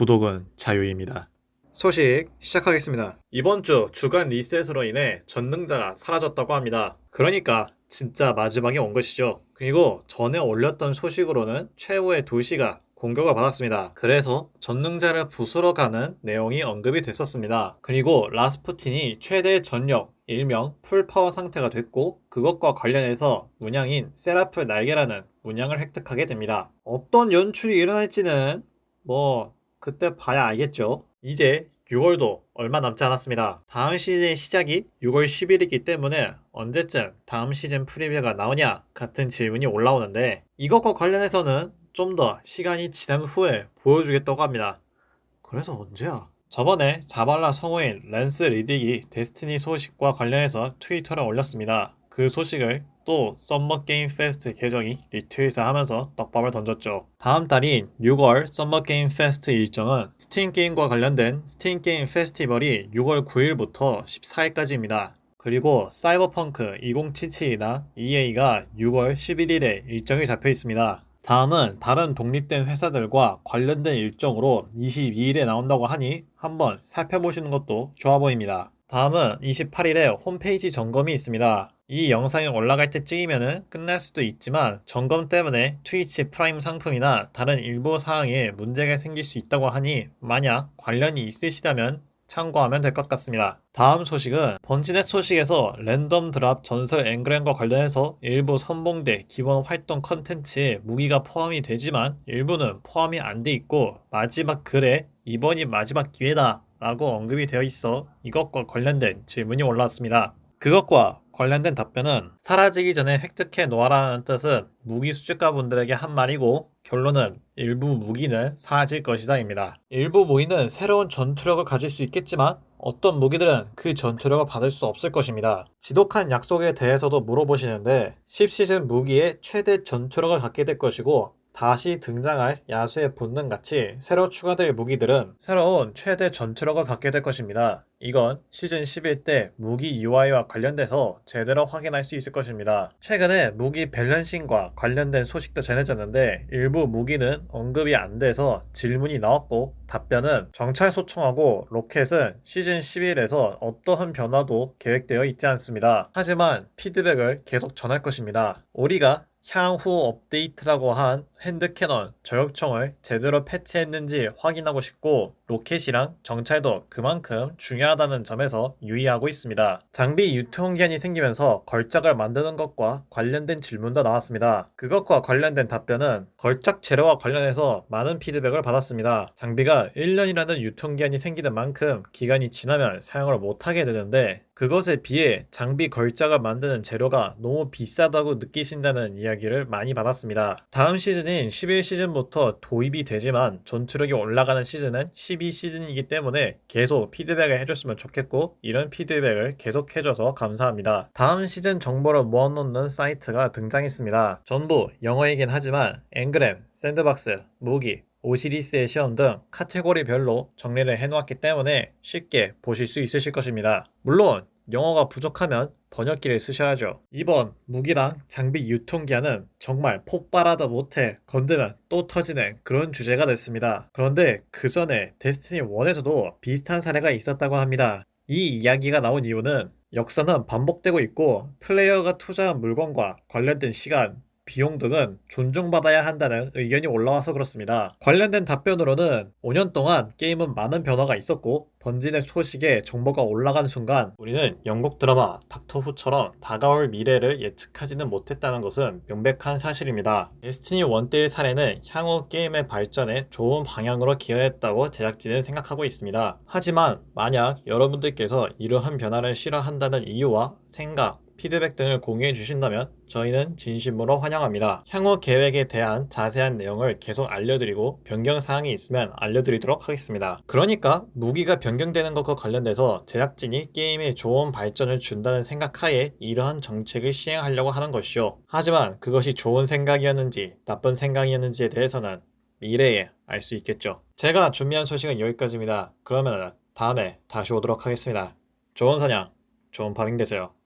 구독은 자유입니다. 소식 시작하겠습니다. 이번 주 주간 리셋으로 인해 전능자가 사라졌다고 합니다. 그러니까 진짜 마지막에 온 것이죠. 그리고 전에 올렸던 소식으로는 최후의 도시가 공격을 받았습니다. 그래서 전능자를 부수러 가는 내용이 언급이 됐었습니다. 그리고 라스푸틴이 최대 전력, 일명 풀파워 상태가 됐고 그것과 관련해서 문양인 세라프 날개라는 문양을 획득하게 됩니다. 어떤 연출이 일어날지는 뭐 그때 봐야 알겠죠. 이제 6월도 얼마 남지 않았습니다. 다음 시즌의 시작이 6월 10일이기 때문에 언제쯤 다음 시즌 프리뷰가 나오냐 같은 질문이 올라오는데 이것과 관련해서는 좀 더 시간이 지난 후에 보여주겠다고 합니다. 그래서 언제야? 저번에 자발라 성우인 랜스 리딕이 데스티니 소식과 관련해서 트위터를 올렸습니다. 그 소식을 또 썸머 게임 페스트 계정이 리트윗을 하면서 떡밥을 던졌죠. 다음 달인 6월 썸머 게임 페스트 일정은 스팀 게임과 관련된 스팀 게임 페스티벌이 6월 9일부터 14일까지입니다. 그리고 사이버펑크 2077이나 EA가 6월 11일에 일정이 잡혀 있습니다. 다음은 다른 독립된 회사들과 관련된 일정으로 22일에 나온다고 하니 한번 살펴보시는 것도 좋아 보입니다. 다음은 28일에 홈페이지 점검이 있습니다. 이 영상이 올라갈 때쯤이면 끝날 수도 있지만 점검 때문에 트위치 프라임 상품이나 다른 일부 사항에 문제가 생길 수 있다고 하니 만약 관련이 있으시다면 참고하면 될 것 같습니다. 다음 소식은 번지넷 소식에서 랜덤 드랍 전설 앵그램과 관련해서 일부 선봉대 기본 활동 컨텐츠에 무기가 포함이 되지만 일부는 포함이 안 돼 있고 마지막 글에 이번이 마지막 기회다 라고 언급이 되어 있어 이것과 관련된 질문이 올라왔습니다. 그것과 관련된 답변은 사라지기 전에 획득해 놓아라는 뜻은 무기 수집가분들에게 한 말이고 결론은 일부 무기는 사라질 것이다입니다. 일부 무기는 새로운 전투력을 가질 수 있겠지만 어떤 무기들은 그 전투력을 받을 수 없을 것입니다. 지독한 약속에 대해서도 물어보시는데 10시즌 무기의 최대 전투력을 갖게 될 것이고 다시 등장할 야수의 본능 같이 새로 추가될 무기들은 새로운 최대 전투력을 갖게 될 것입니다. 이건 시즌 11 때 무기 UI와 관련돼서 제대로 확인할 수 있을 것입니다. 최근에 무기 밸런싱과 관련된 소식도 전해졌는데 일부 무기는 언급이 안 돼서 질문이 나왔고 답변은 정찰 소총하고 로켓은 시즌 11에서 어떠한 변화도 계획되어 있지 않습니다. 하지만 피드백을 계속 전할 것입니다. 우리가 향후 업데이트라고 한 핸드캐논 저격총을 제대로 패치했는지 확인하고 싶고 로켓이랑 정찰도 그만큼 중요하다는 점에서 유의하고 있습니다. 장비 유통 기한이 생기면서 걸작을 만드는 것과 관련된 질문도 나왔습니다. 그것과 관련된 답변은 걸작 재료와 관련해서 많은 피드백을 받았습니다. 장비가 1년이라는 유통 기한이 생기는 만큼 기간이 지나면 사용을 못하게 되는데 그것에 비해 장비 걸작을 만드는 재료가 너무 비싸다고 느끼신다는 이야기를 많이 받았습니다. 다음 시즌 인 11시즌부터 도입이 되지만 전투력이 올라가는 시즌은 12시즌이기 때문에 계속 피드백을 해줬으면 좋겠고 이런 피드백을 계속 해줘서 감사합니다. 다음 시즌 정보를 모아놓는 사이트가 등장했습니다. 전부 영어이긴 하지만 앵그램, 샌드박스, 무기, 오시리스의 시험 등 카테고리별로 정리를 해놓았기 때문에 쉽게 보실 수 있으실 것입니다. 물론 영어가 부족하면 번역기를 쓰셔야죠. 이번 무기랑 장비 유통기한은 정말 폭발하다 못해 건드면 또 터지는 그런 주제가 됐습니다. 그런데 그 전에 데스티니 1에서도 비슷한 사례가 있었다고 합니다. 이 이야기가 나온 이유는 역사는 반복되고 있고 플레이어가 투자한 물건과 관련된 시간, 비용 등은 존중받아야 한다는 의견이 올라와서 그렇습니다. 관련된 답변으로는 5년 동안 게임은 많은 변화가 있었고 번진의 소식에 정보가 올라간 순간 우리는 영국 드라마 닥터 후처럼 다가올 미래를 예측하지는 못했다는 것은 명백한 사실입니다. 데스티니 1 때의 사례는 향후 게임의 발전에 좋은 방향으로 기여했다고 제작진은 생각하고 있습니다. 하지만 만약 여러분들께서 이러한 변화를 싫어한다는 이유와 생각, 피드백 등을 공유해 주신다면 저희는 진심으로 환영합니다. 향후 계획에 대한 자세한 내용을 계속 알려드리고 변경 사항이 있으면 알려드리도록 하겠습니다. 그러니까 무기가 변경되는 것과 관련돼서 제작진이 게임에 좋은 발전을 준다는 생각하에 이러한 정책을 시행하려고 하는 것이죠. 하지만 그것이 좋은 생각이었는지 나쁜 생각이었는지에 대해서는 미래에 알 수 있겠죠. 제가 준비한 소식은 여기까지입니다. 그러면 다음에 다시 오도록 하겠습니다. 좋은 사냥, 좋은 파밍 되세요.